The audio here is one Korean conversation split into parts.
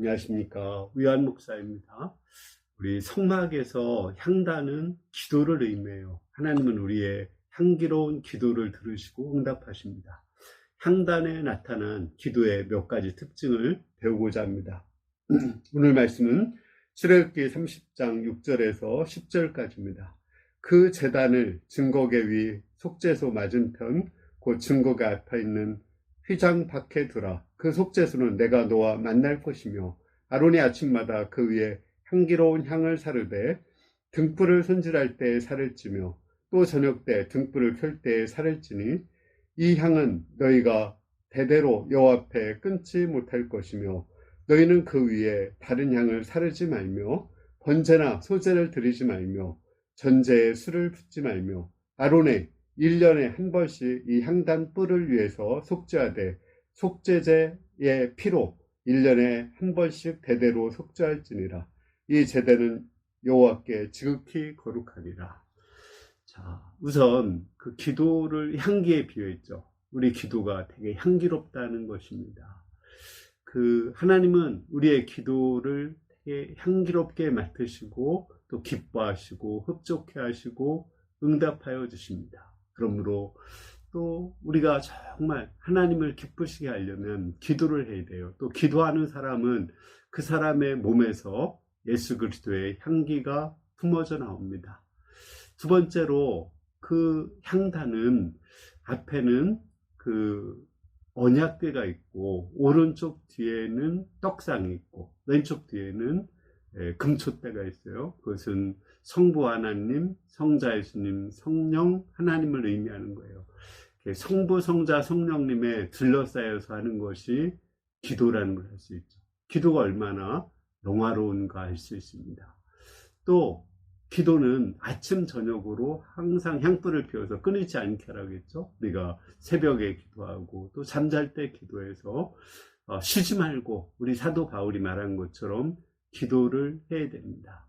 안녕하십니까. 위안 목사입니다. 우리 성막에서 향단은 기도를 의미해요. 하나님은 우리의 향기로운 기도를 들으시고 응답하십니다. 향단에 나타난 기도의 몇 가지 특징을 배우고자 합니다. 오늘 말씀은 출애굽기 30장 6절에서 10절까지입니다. 그 재단을 증거계 위 속죄소 맞은편 곧 증거가 앞에 있는 휘장 밖에 두라. 그 속죄소는 내가 너와 만날 것이며 아론이 아침마다 그 위에 향기로운 향을 사르되 등불을 손질할 때에 살을 찌며 또 저녁 때 등불을 켤 때에 살을 찌니 이 향은 너희가 대대로 여호와 앞에 끊지 못할 것이며 너희는 그 위에 다른 향을 사르지 말며 번제나 소제를 드리지 말며 전제에 술을 붓지 말며 아론의 1년에 한 번씩 이 향단 뿔을 위해서 속죄하되 속죄제의 피로 1년에 한 번씩 대대로 속죄할지니라. 이 제대는 여호와께 지극히 거룩하니라. 자 우선 그 기도를 향기에 비유했죠. 우리 기도가 되게 향기롭다는 것입니다. 그 하나님은 우리의 기도를 되게 향기롭게 맡으시고 또 기뻐하시고 흡족해 하시고 응답하여 주십니다. 그러므로 또 우리가 정말 하나님을 기쁘시게 하려면 기도를 해야 돼요. 또 기도하는 사람은 그 사람의 몸에서 예수 그리스도의 향기가 품어져 나옵니다. 두 번째로 그 향단은 앞에는 그 언약궤가 있고 오른쪽 뒤에는 떡상이 있고 왼쪽 뒤에는 예, 금초대가 있어요. 그것은 성부 하나님, 성자 예수님, 성령 하나님을 의미하는 거예요. 성부, 성자, 성령님에 둘러싸여서 하는 것이 기도라는 걸 할 수 있죠. 기도가 얼마나 영화로운가 할 수 있습니다. 또 기도는 아침 저녁으로 항상 향불을 피워서 끊이지 않게 하라고 했죠. 우리가 새벽에 기도하고 또 잠잘 때 기도해서 어, 쉬지 말고 우리 사도 바울이 말한 것처럼 기도를 해야 됩니다.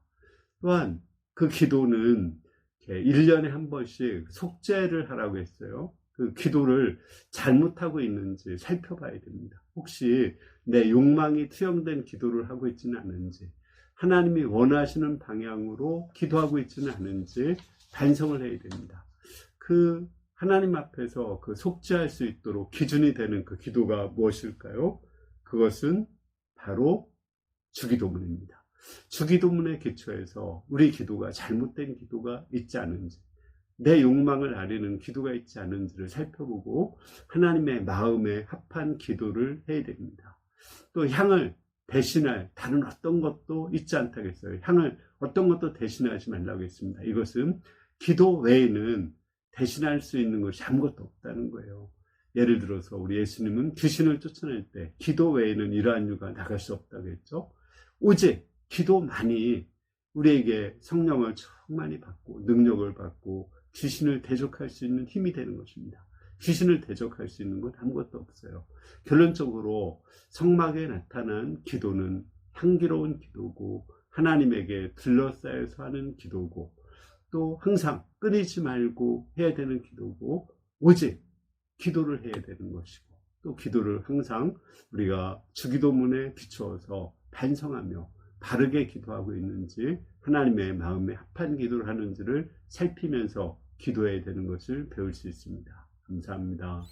또한 그 기도는 1년에 한 번씩 속죄를 하라고 했어요. 그 기도를 잘못하고 있는지 살펴봐야 됩니다. 혹시 내 욕망이 투영된 기도를 하고 있지는 않은지, 하나님이 원하시는 방향으로 기도하고 있지는 않은지 반성을 해야 됩니다. 그 하나님 앞에서 그 속죄할 수 있도록 기준이 되는 그 기도가 무엇일까요? 그것은 바로 주기도문입니다. 주기도문의 기초에서 우리 기도가 잘못된 기도가 있지 않은지, 내 욕망을 아리는 기도가 있지 않은지를 살펴보고 하나님의 마음에 합한 기도를 해야 됩니다. 또 향을 대신할 다른 어떤 것도 있지 않다겠어요. 향을 어떤 것도 대신하지 말라고 했습니다. 이것은 기도 외에는 대신할 수 있는 것이 아무것도 없다는 거예요. 예를 들어서 우리 예수님은 귀신을 쫓아낼 때 기도 외에는 이러한 유가 나갈 수 없다고 했죠. 오직 기도만이 우리에게 성령을 충만히 받고 능력을 받고 귀신을 대적할 수 있는 힘이 되는 것입니다. 귀신을 대적할 수 있는 것 아무것도 없어요. 결론적으로 성막에 나타난 기도는 향기로운 기도고 하나님에게 둘러싸여서 하는 기도고 또 항상 끊이지 말고 해야 되는 기도고 오직 기도를 해야 되는 것이고 또 기도를 항상 우리가 주기도문에 비추어서 반성하며 바르게 기도하고 있는지 하나님의 마음에 합한 기도를 하는지를 살피면서 기도해야 되는 것을 배울 수 있습니다. 감사합니다.